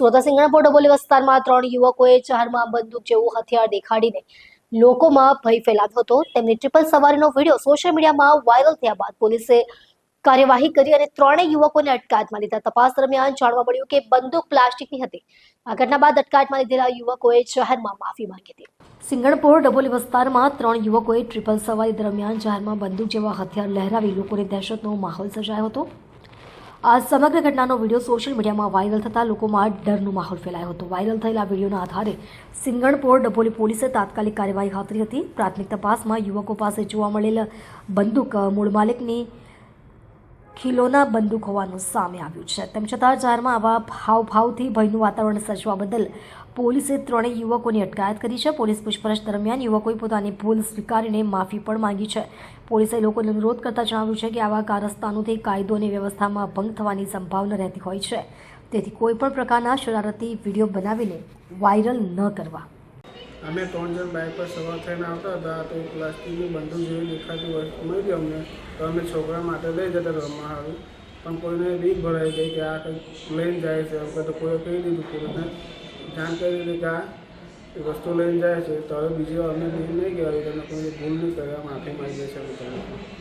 સુરત સિંગણપોર ડબોલી વિસ્તારમાં ત્રણ યુવકોએ ચારમાં બંદૂક જેવું હથિયાર દેખાડીને લોકોમાં ભય ફેલાવ્યો હતો. તેમની ટ્રિપલ સવારીનો વીડિયો સોશિયલ મીડિયામાં વાયરલ થયા બાદ પોલીસે કાર્યવાહી કરી અને ત્રણેય યુવકોને અટકાયતમાં લીધા. તપાસ દરમિયાન જાણવા મળ્યું કે બંદૂક પ્લાસ્ટિકની હતી. આ ઘટના બાદ અટકાયતમાં લીધેલા યુવકોએ જાહેરમાં માફી માંગી હતી. સિંગણપોર ડબોલી વિસ્તારમાં ત્રણ યુવકોએ ટ્રિપલ સવારી દરમિયાન જાહેરમાં બંદૂક જેવા હથિયાર લહેરાવી લોકોને દહેશતનો માહોલ સર્જાયો હતો. આ સમગ્ર ઘટનાનો વીડિયો સોશિયલ મીડિયામાં વાયરલ થતાં લોકોમાં ડરનો માહોલ ફેલાયો હતો. વાયરલ થયેલા વિડીયોના આધારે સિંગણપોર ડભોલી પોલીસે તાત્કાલિક કાર્યવાહી હાથ હતી. પ્રાથમિક તપાસમાં યુવકો પાસે જોવા મળેલ બંદૂક મૂળ માલિકની ખીલોના બંદૂક હોવાનું સામે આવ્યું છે. તેમ છતાં જાહેરમાં આવા ભાવભાવથી ભયનું વાતાવરણ સર્જવા બદલ પોલીસે ત્રણેય યુવકોની અટકાયત કરી છે. પોલીસ પૂછપરછ દરમિયાન યુવકોએ પોતાની ભૂલ સ્વીકારીને માફી પણ માંગી છે. પોલીસે લોકોને અનુરોધ કરતા જણાવ્યું છે કે આવા કારસ્તાનોથી કાયદો અને વ્યવસ્થામાં ભંગ થવાની સંભાવના રહેતી હોય છે. તેથી કોઈપણ પ્રકારના શરારતી વીડિયો બનાવીને વાયરલ ન કરવા. અમે ત્રણ જણ બાઇક પર સવાર થઈને આવતા હતા, તો પ્લાસ્ટિકની બંદૂક જેવી દેખાતી વસ્તુ મળી અમને. તો અમે છોકરા માટે લઈ જતા રમવા આવ્યું પણ કોઈને બીક ભરાઈ ગઈ કે આ કંઈક લઈને જાય છે એમ તો કોઈએ કહી દીધું પોલીસને જાણ કરી દીધી કે આ વસ્તુ લઈને જાય છે. તો હવે બીજી વાર અમે બીક નહીં કહેવાય તમે કોઈ ભૂલ નહીં કરવા માફી માંગીએ છીએ અમે